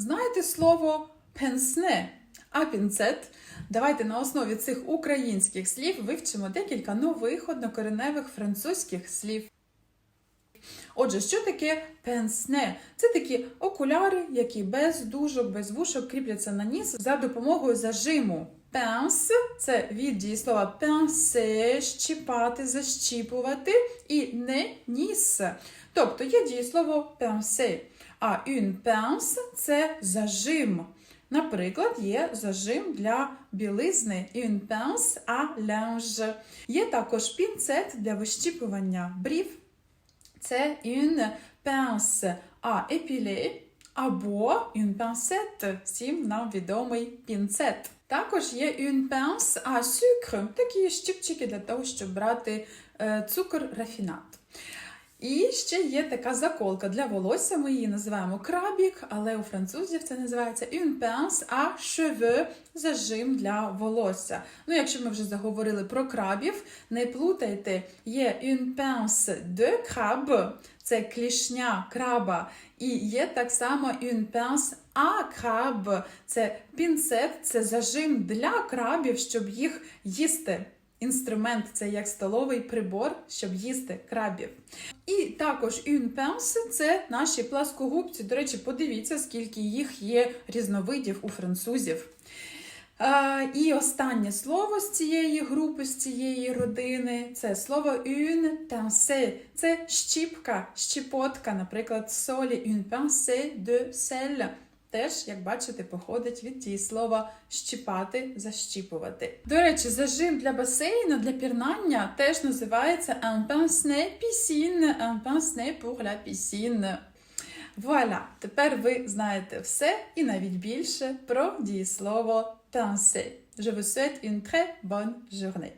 знаєте слово пенсне, а пінцет? Давайте на основі цих українських слів вивчимо декілька нових однокореневих французьких слів. Отже, що таке пенсне? Це такі окуляри, які без дужок, без вушок кріпляться на ніс за допомогою зажиму. Пенс це від дієслова пенсе, щіпати, защіпувати, і не ніс. Тобто є дієслово пенсе, а une pince – це зажим. Наприклад, є зажим для білизни une pince à linge. Є також пінцет для вищіпування брів. Це une pince à épiler або une pincette, всім нам відомий пінцет. Також є une pince à sucre, такі щипчики для того, щоб брати е, цукор рафінат. І ще є така заколка для волосся. Ми її називаємо крабік, але у французів це називається une pince à cheveux, зажим для волосся. Ну, якщо ми вже заговорили про крабів, не плутайте, є une pince de crabe, це клішня краба, і є так само une pince à crabe, це пінцет, це зажим для крабів, щоб їх їсти. Інструмент це як столовий прибор, щоб їсти крабів. І також pince – це наші пласкогубці. До речі, подивіться, скільки їх є різновидів у французів. І останнє слово з цієї групи, з цієї родини це слово une pince. Це щіпка, щіпотка, наприклад, солі une pincée de sel. Теж, як бачите, походить від дієслова щіпати, защіпувати. До речі, зажим для басейну, для пірнання теж називається un pince piscine, un pince pour la piscine. Вуаля! Тепер ви знаєте все і навіть більше про дієслово pincer. Je vous souhaite une très bonne journée.